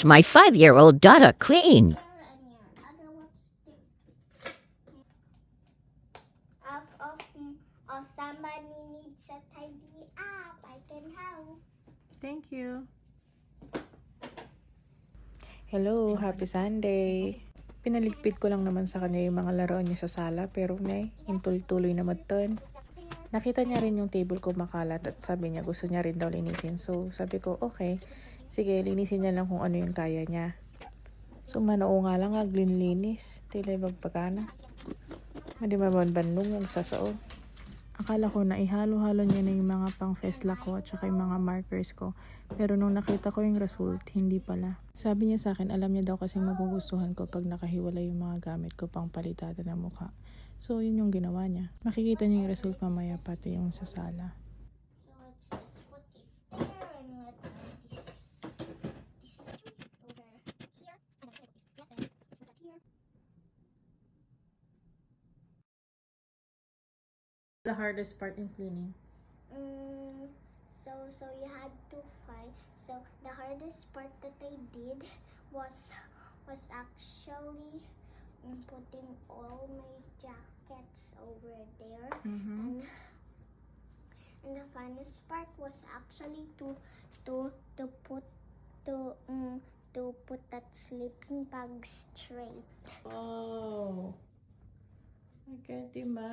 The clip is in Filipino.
watch my five year old daughter clean. Thank you. Hello, happy Sunday. Pinaligpit ko lang naman sa kanya yung mga laruan niya sa sala pero nay, intul-tuloy na magton. Nakita niya rin yung table ko makalat at sabi niya gusto niya rin daw linisin. So sabi ko, okay, sige, linisin niya lang kung ano yung kaya niya. So manoo nga lang aglin-linis. Tilay magpagana. Madi mabanbanlong yung sasao. Akala ko na ihalo-halo niya na yung mga pang festla ko at saka yung mga markers ko. Pero nung nakita ko yung result, hindi pala. Sabi niya sa akin, alam niya daw kasi magugustuhan ko pag nakahiwalay yung mga gamit ko pang palitada ng mukha. So, yun yung ginawa niya. Makikita niyo yung result mamaya pati yung sa sala. The hardest part in cleaning. Mm, so so you had to find. So the hardest part that I did was was actually mm, putting all my jackets over there. Mm-hmm. and and the funnest part was actually to to to put to um, to put that sleeping bag straight. Oh. I can't imagine.